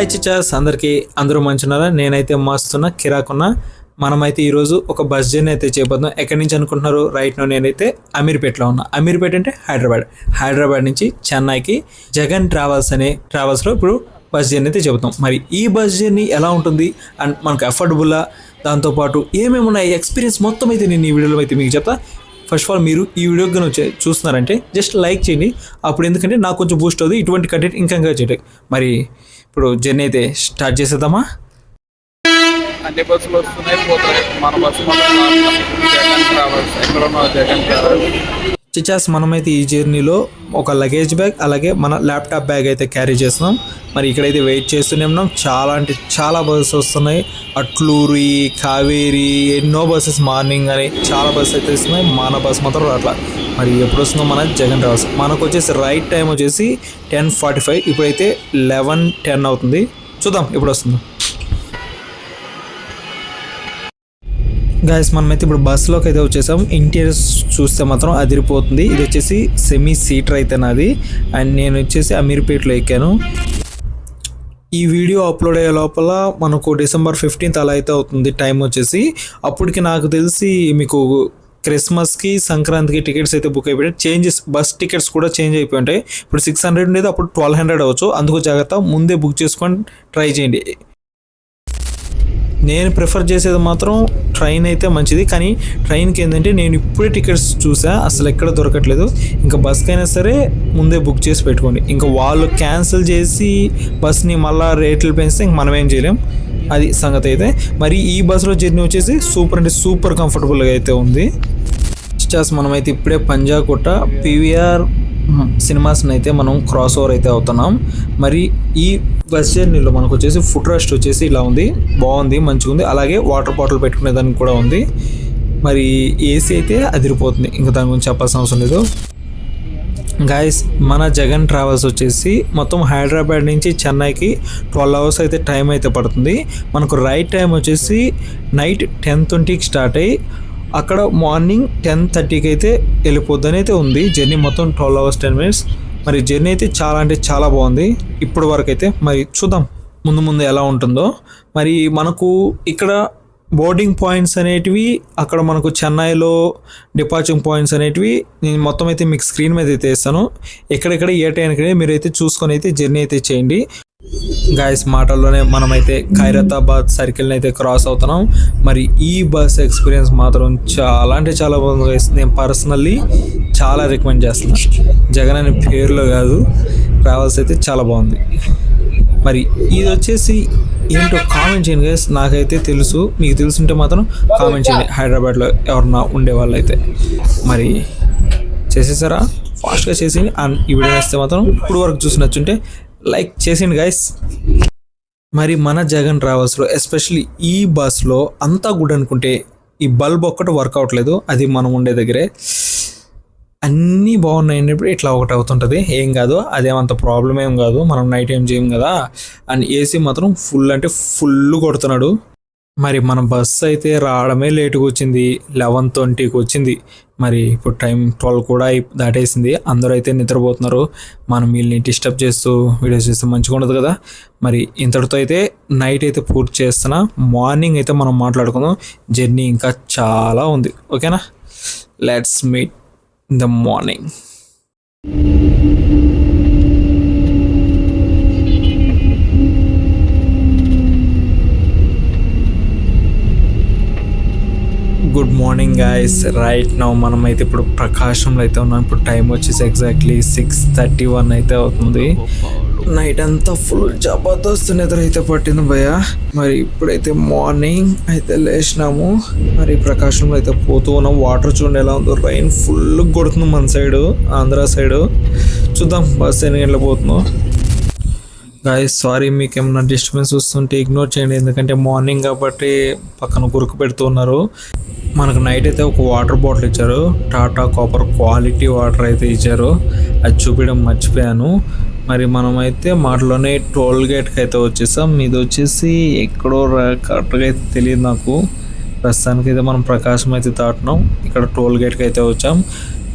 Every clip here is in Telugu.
హాయ్ చిచాస్ అందరికీ అందరూ మంచున్నారా? నేనైతే మస్తున్న కిరాకున్నా. మనమైతే ఈరోజు ఒక బస్ జర్నీ అయితే చేయబోతున్నాం ఎక్కడి నుంచి అనుకుంటున్నారు రైట్ నో నేనైతే అమీర్పేటలో ఉన్నా. అమీర్పేట అంటే హైదరాబాద్. హైదరాబాద్ నుంచి చెన్నైకి జగన్ ట్రావెల్స్ అనే ట్రావెల్స్లో ఇప్పుడు బస్ జర్నీ అయితే చెబుతాం మరి ఈ బస్ జర్నీ ఎలా ఉంటుంది? అండ్ మనకు అఫోర్డబుల్లా దాంతోపాటు ఏమేమి ఉన్నాయి ఎక్స్పీరియన్స్ మొత్తం అయితే నేను ఈ వీడియోలో అయితే మీకు చెప్తా. ఫస్ట్ ఆఫ్ ఆల్ మీరు ఈ వీడియో కనుక చూస్తున్నారంటే జస్ట్ లైక్ చేయండి. అప్పుడు ఎందుకంటే నాకు కొంచెం బూస్ట్ అవుతుంది. ఇటువంటి కంటెంట్ ఇంకా ఇంకా చేయటం. మరి ఇప్పుడు జర్నీ అయితే స్టార్ట్ చేసేద్దామా? అన్ని బస్సులు వస్తున్నాయి. పోతున్నాయి మన బస్సు మాత్రం జగన్ ట్రావెల్స్ ఎక్కడ ఉన్నావు జగన్ ట్రావెల్స్ చిచాస్ మనమైతే ఈ జర్నీలో ఒక లగేజ్ బ్యాగ్ అలాగే మన ల్యాప్టాప్ బ్యాగ్ అయితే క్యారీ చేస్తున్నాం. మరి ఇక్కడైతే వెయిట్ చేస్తూనే ఉన్నాం. చాలా అంటే చాలా బస్సెస్ వస్తున్నాయి. అట్లూరి కావేరి ఎన్నో బస్సెస్ మార్నింగ్ అని చాలా బస్సెస్ అయితే వస్తున్నాయి. మన బస్ మాత్రం రావట్లా మరి ఎప్పుడు వస్తుందో మన జగన్ ట్రావెల్స్ మనకు వచ్చేసి రైట్ టైం వచ్చేసి టెన్ ఫార్టీ ఫైవ్ ఇప్పుడైతే లెవెన్ టెన్ అవుతుంది. చూద్దాం ఎప్పుడు వస్తుందో. గాయస్ మనమైతే ఇప్పుడు బస్సులోకి అయితే వచ్చేసాం. ఇంటీరియర్స్ చూస్తే మాత్రం అదిరిపోతుంది. ఇది వచ్చేసి సెమీ సీటర్ అయితే నాది. అండ్ నేను వచ్చేసి అమీర్పేటలో ఎక్కాను. ఈ వీడియో అప్లోడ్ అయ్యే లోపల మనకు డిసెంబర్ ఫిఫ్టీన్త్ అలా అయితే అవుతుంది టైం వచ్చేసి. అప్పటికి నాకు తెలిసి మీకు క్రిస్మస్కి సంక్రాంతికి టికెట్స్ అయితే బుక్ అయిపోయాయి. చేంజెస్ బస్ టికెట్స్ కూడా చేంజ్ అయిపోయి ఉంటాయి. ఇప్పుడు సిక్స్ హండ్రెడ్ ఉండేది అప్పుడు ట్వెల్వ్ హండ్రెడ్ అవ్వచ్చు. అందుకు జాగ్రత్త ముందే బుక్ చేసుకొని ట్రై చేయండి. నేను ప్రిఫర్ చేసేది మాత్రం ట్రైన్ అయితే మంచిది. కానీ ట్రైన్కి ఏంటంటే నేను ఇప్పుడే టికెట్స్ చూసా అసలు ఎక్కడ దొరకట్లేదు. ఇంకా బస్కైనా సరే ముందే బుక్ చేసి పెట్టుకోండి. ఇంకా వాళ్ళు క్యాన్సిల్ చేసి బస్ని మళ్ళీ రేట్లు పెంచితే ఇంక మనం ఏం చేయలేం. అది సంగతి అయితే. మరి ఈ బస్సులో జర్నీ వచ్చేసి సూపర్ అంటే సూపర్ కంఫర్టబుల్గా అయితే ఉంది. చాస్ మనమైతే ఇప్పుడే పంజాగుట్ట పీవీఆర్ సినిమాస్ని అయితే మనం క్రాస్ ఓవర్ అయితే అవుతున్నాం. మరి ఈ బస్ జర్నీలో మనకు వచ్చేసి ఫుడ్ రెస్ట్ వచ్చేసి ఇలా ఉంది. బాగుంది మంచిగా ఉంది. అలాగే వాటర్ బాటిల్ పెట్టుకునే దానికి కూడా ఉంది. మరి ఏసీ అయితే అదిరిపోతుంది. ఇంకా దాని గురించి చెప్పాల్సిన అవసరం లేదు. గాయస్ మన జగన్ ట్రావెల్స్ వచ్చేసి మొత్తం హైదరాబాద్ నుంచి చెన్నైకి ట్వెల్వ్ అవర్స్ అయితే టైం అయితే పడుతుంది. మనకు రైట్ టైం వచ్చేసి నైట్ టెన్ ట్వంటీకి స్టార్ట్ అయ్యి అక్కడ మార్నింగ్ టెన్ థర్టీకి అయితే వెళ్ళిపోద్దని అయితే ఉంది. జర్నీ మొత్తం ట్వెల్వ్ అవర్స్ టెన్ మినిట్స్. మరి జర్నీ అయితే చాలా అంటే చాలా బాగుంది. ఇప్పటి వరకు అయితే మరి చూద్దాం ముందు ముందు ఎలా ఉంటుందో. మరి మనకు ఇక్కడ బోర్డింగ్ పాయింట్స్ అనేటివి అక్కడ మనకు చెన్నైలో డిపార్చింగ్ పాయింట్స్ అనేటివి నేను మొత్తం అయితే మీకు స్క్రీన్ మీద అయితే ఇస్తాను. ఎక్కడెక్కడ ఏ టైంకి మీరు అయితే చూసుకొని అయితే జర్నీ అయితే చేయండి. గాయస్ మాటల్లోనే మనమైతే ఖైరతాబాద్ సర్కిల్ని అయితే క్రాస్ అవుతున్నాం. మరి ఈ బస్ ఎక్స్పీరియన్స్ మాత్రం చాలా అంటే చాలా బాగుంది గాయస్ నేను పర్సనల్లీ చాలా రికమెండ్ చేస్తున్నా. జగన్ అనే పేరులో కాదు ట్రావెల్స్ అయితే చాలా బాగుంది. మరి ఇది వచ్చేసి ఏంటో కామెంట్ చేయండి గైస్ నాకైతే తెలుసు మీకు తెలుసుంటే మాత్రం కామెంట్ చేయండి. హైదరాబాద్లో ఎవరన్నా ఉండే వాళ్ళు అయితే మరి చేసేసారా? ఫాస్ట్గా చేసి అండ్ ఈ వీడియో వేస్తే మాత్రం ఇప్పుడు వరకు చూసి నచ్చుంటే లైక్ చేసిండు గైస్ మరి మన జగన్ ట్రావెల్స్లో ఎస్పెషల్లీ ఈ బస్లో అంతా గుడ్ అనుకుంటే ఈ బల్బ్ ఒక్కటి వర్క్ అవ్వట్లేదు. అది మనం ఉండే దగ్గరే. అన్నీ బాగున్నాయన్నప్పుడు ఇట్లా ఒకటి అవుతుంటుంది. ఏం కాదు అదేమంత ప్రాబ్లం ఏం కాదు. మనం నైట్ ఏం చేయం కదా. అండ్ ఏసీ మాత్రం ఫుల్ అంటే ఫుల్ కొడుతున్నాడు. మరి మన బస్ అయితే రావడమే లేటుగా వచ్చింది లెవెన్ ట్వంటీకి వచ్చింది. మరి ఇప్పుడు టైం ట్వెల్వ్ కూడా దాటేసింది. అందరూ అయితే నిద్రపోతున్నారు. మనం వీళ్ళని డిస్టర్బ్ చేస్తూ వీడియోస్ చేస్తే మంచిగా ఉండదు కదా. మరి ఇంతటితో అయితే నైట్ అయితే పూర్తి చేస్తున్నా. మార్నింగ్ అయితే మనం మాట్లాడుకుందాం. జర్నీ ఇంకా చాలా ఉంది. ఓకేనా let's meet in the morning good morning guys right now మనమైతే ఇప్పుడు ప్రకాశంలో అయితే ఉన్నాం. ఇప్పుడు టైం వచ్చేసి ఎగ్జాక్ట్లీ సిక్స్ థర్టీ వన్ అయితే అవుతుంది. నైట్ అంతా ఫుల్ జబర్దస్త్ నిద్ర అయితే పట్టింది భయ మరి ఇప్పుడైతే మార్నింగ్ అయితే లేచినాము. మరి ప్రకాశంలో అయితే పోతూ ఉన్నాం. వాటర్ చూడండి ఎలా ఉందో. రైన్ ఫుల్ కొడుతుంది మన సైడ్ ఆంధ్ర సైడ్ చూద్దాం బస్ ఎన్ని గంటలకు పోతుందో. గాయస్ సారీ మీకు ఏమైనా డిస్టర్బెన్స్ వస్తుంటే ఇగ్నోర్ చేయండి. ఎందుకంటే మార్నింగ్ కాబట్టి పక్కన గురుకు పెడుతున్నారు మనకు నైట్ అయితే ఒక వాటర్ బాటిల్ ఇచ్చారు. టాటా కాపర్ క్వాలిటీ వాటర్ అయితే ఇచ్చారు. అది చూపించడం మర్చిపోయాను. మరి మనమైతే మాటలోనే టోల్ గేట్కి అయితే వచ్చేసాం. ఇది వచ్చేసి ఎక్కడో కరెక్ట్గా అయితే తెలియదు నాకు. ప్రస్తుతానికి అయితే మనం ప్రకాశం అయితే దాటినాం ఇక్కడ టోల్ గేట్కి అయితే వచ్చాం.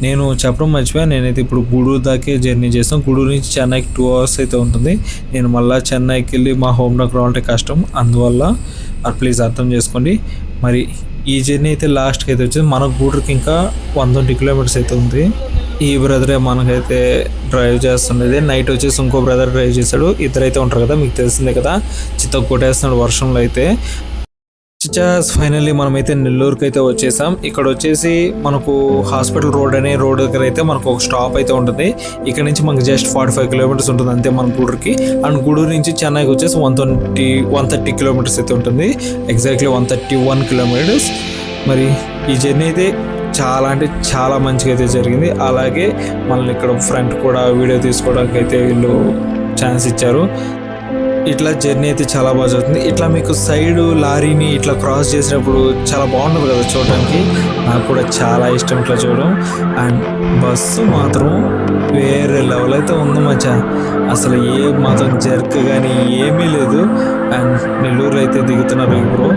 నేను చెప్పడం మర్చిపోయా. నేనైతే ఇప్పుడు గూడూరు దాకే జర్నీ చేస్తాను గూడూరు నుంచి చెన్నైకి టూ అవర్స్ అయితే ఉంటుంది. నేను మళ్ళీ చెన్నైకి వెళ్ళి మా హోమ్ దగ్గర రావాలంటే కష్టం. అందువల్ల ప్లీజ్ అర్థం చేసుకోండి. మరి ఈ జర్నీ అయితే లాస్ట్కి అయితే వచ్చింది. మన గూడూరుకి ఇంకా వన్ ట్వంటీ కిలోమీటర్స్ అయితే ఉంది. ఈ బ్రదరే మనకైతే డ్రైవ్ చేస్తుండేది. నైట్ వచ్చేసి ఇంకో బ్రదర్ డ్రైవ్ చేశాడు. ఇద్దరైతే ఉంటారు కదా మీకు తెలిసిందే కదా. చిత్త కొట్టేస్తున్నాడు వర్షంలో అయితే. చిచాస్ ఫైనల్లీ మనమైతే నెల్లూరుకి అయితే వచ్చేసాం. ఇక్కడ వచ్చేసి మనకు హాస్పిటల్ రోడ్ అనే రోడ్ దగ్గర అయితే మనకు ఒక స్టాప్ అయితే ఉంటుంది. ఇక్కడ నుంచి మనకు జస్ట్ ఫార్టీ ఫైవ్ కిలోమీటర్స్ ఉంటుంది అంతే మన గూడూరుకి. అండ్ గూడూరు నుంచి చెన్నైకి వచ్చేసి one twenty one thirty kilometres అయితే ఉంటుంది. Exactly one thirty one kilometres మరి ఈ జర్నీ అయితే చాలా అంటే చాలా మంచిగా అయితే జరిగింది. అలాగే మనల్ని ఇక్కడ ఫ్రంట్ కూడా వీడియో తీసుకోవడానికి అయితే వీళ్ళు ఛాన్స్ ఇచ్చారు. ఇట్లా జర్నీ అయితే చాలా బాగా జరుగుతుంది. ఇట్లా మీకు సైడ్ లారీని ఇట్లా క్రాస్ చేసినప్పుడు చాలా బాగుంటుంది కదా చూడడానికి నాకు కూడా చాలా ఇష్టం ఇట్లా చూడడం. అండ్ బస్సు మాత్రం వేరే లెవెల్ అయితే ఉంది మచ్చా. అసలు ఏ మాత్రం జర్క్ కానీ ఏమీ లేదు. అండ్ నెల్లూరు అయితే దిగుతున్నారు ఇప్పుడు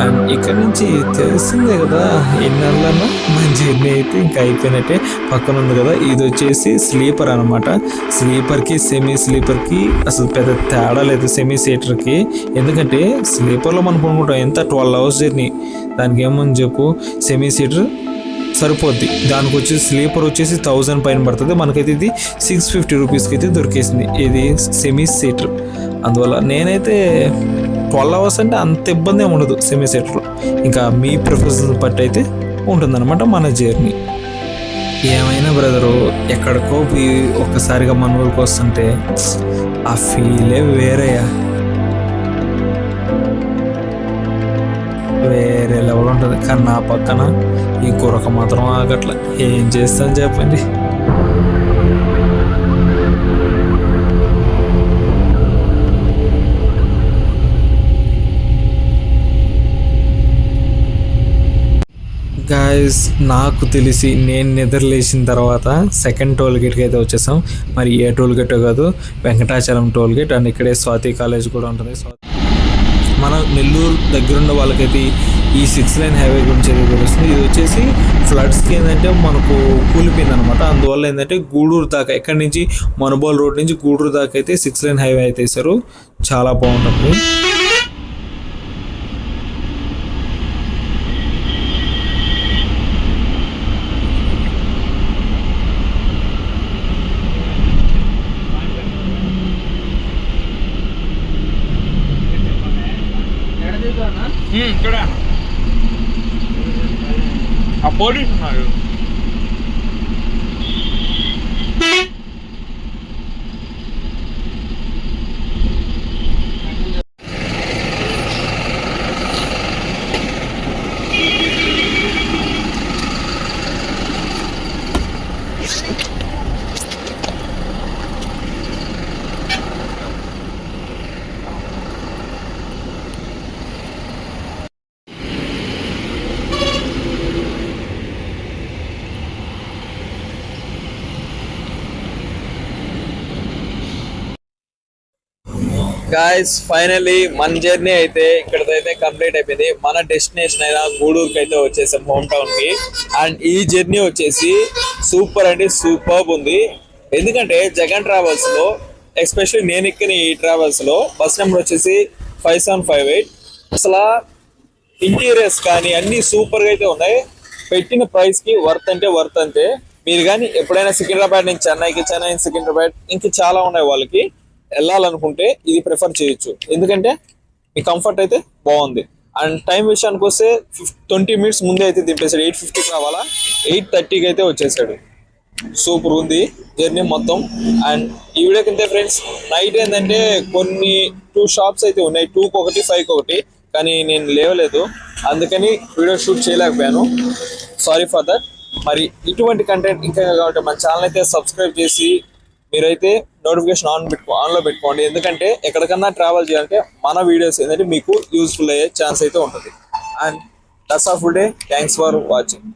అండ్ ఇక్కడ నుంచి తెలిసిందే కదా ఎన్నెళ్ళన్నా మంచి జర్నీ అయితే ఇంకా అయిపోయినట్టే పక్కన ఉంది కదా. ఇది వచ్చేసి స్లీపర్ అనమాట స్లీపర్కి సెమీ స్లీపర్కి అసలు పెద్ద తేడా లేదు సెమీ సీటర్కి ఎందుకంటే స్లీపర్లో మనం కొనుక్కుంటాం ఎంత ట్వెల్వ్ అవర్స్ జర్నీ దానికి ఏమని చెప్పు? సెమీ సీటర్ సరిపోద్ది. దానికి వచ్చేసి స్లీపర్ వచ్చేసి థౌజండ్ పైన పడుతుంది. మనకైతే ఇది సిక్స్ ఫిఫ్టీ రూపీస్కి అయితే దొరికేసింది. ఇది సెమీ సీటర్ అందువల్ల నేనైతే ట్వెల్వ్ అవర్స్ అంటే అంత ఇబ్బంది ఏమి ఉండదు సెమీ సీటర్లో ఇంకా మీ ప్రిఫరెన్స్ బట్టి అయితే ఉంటుందన్నమాట మన జర్నీ ఏమైనా బ్రదరు ఎక్కడికో పోయి ఒక్కసారిగా మన ఊరికి వస్తుంటే ఆ ఫీలే వేరేయా వేరే లెవెల్ ఉంటుంది. కానీ నా పక్కన ఈ కురక మాత్రం ఆగట్ల. ఏం చేస్తాను చెప్పండి. గాయస్ నాకు తెలిసి నేను నిద్రలేసిన తర్వాత సెకండ్ టోల్ గేట్కి అయితే వచ్చేసాం. మరి ఏ టోల్ గేటో కాదు వెంకటాచలం టోల్ గేట్ అండ్ ఇక్కడే స్వాతి కాలేజ్ కూడా ఉంటుంది. స్వాతి మన నెల్లూరు దగ్గరున్న వాళ్ళకైతే ఈ సిక్స్ లైన్ హైవే గురించి తెలుస్తుంది. ఇది వచ్చేసి ఫ్లడ్స్కి ఏంటంటే మనకు కూలిపోయింది అనమాట అందువల్ల ఏంటంటే గూడూరు దాకా ఎక్కడి నుంచి? మనుబోల్ రోడ్ నుంచి గూడూరు దాకా అయితే సిక్స్ లైన్ హైవే అయితే వేశారు. చాలా బాగుంటుంది ఇక్కడ ఆ పోలీస్ గాయస్ ఫైనల్లీ మన జర్నీ అయితే ఇక్కడైతే కంప్లీట్ అయిపోయింది. మన డెస్టినేషన్ అయినా గూడూరుకి అయితే వచ్చేసాం హోమ్ టౌన్కి అండ్ ఈ జర్నీ వచ్చేసి సూపర్ అంటే సూపర్ ఉంది. ఎందుకంటే జగన్ ట్రావెల్స్లో ఎస్పెషల్లీ నేను ఎక్కిన ఈ ట్రావెల్స్లో బస్ నెంబర్ వచ్చేసి ఫైవ్ సెవెన్ ఫైవ్ ఎయిట్ అసలు ఇంటీరియర్స్ కానీ అన్ని సూపర్గా అయితే ఉన్నాయి. పెట్టిన ప్రైస్కి వర్త్ అంటే వర్త్ అంతే. మీరు కానీ ఎప్పుడైనా సికింద్రాబాద్ నుంచి చెన్నైకి చెన్నై సికింద్రాబాద్ ఇంకా చాలా ఉన్నాయి వాళ్ళకి. వెళ్ళాలనుకుంటే ఇది ప్రిఫర్ చేయొచ్చు. ఎందుకంటే మీ కంఫర్ట్ అయితే బాగుంది. అండ్ టైం విషయానికి వస్తే ట్వంటీ మినిట్స్ ముందే అయితే దింపేశాడు. ఎయిట్ ఫిఫ్టీకి రావాలా? ఎయిట్ థర్టీకి అయితే వచ్చేసాడు సూపర్ ఉంది. జర్నీ మొత్తం. అండ్ ఈ వీడియో కింద ఫ్రెండ్స్ నైట్ ఏంటంటే కొన్ని టూ షాప్స్ అయితే ఉన్నాయి. టూకి ఒకటి ఫైవ్కి ఒకటి. కానీ నేను లేవలేదు. అందుకని వీడియో షూట్ చేయలేకపోయాను. సారీ ఫర్ దట్ మరి ఇటువంటి కంటెంట్ ఇంకా కాబట్టి మన ఛానల్ అయితే సబ్స్క్రైబ్ చేసి మీరైతే నోటిఫికేషన్ ఆన్ పెట్టుకో ఆన్లో పెట్టుకోండి. ఎందుకంటే ఎక్కడికన్నా ట్రావెల్ చేయాలంటే మన వీడియోస్ ఏంటంటే మీకు యూస్ఫుల్ అయ్యే ఛాన్స్ అయితే ఉంటుంది. And that's of full day thanks for watching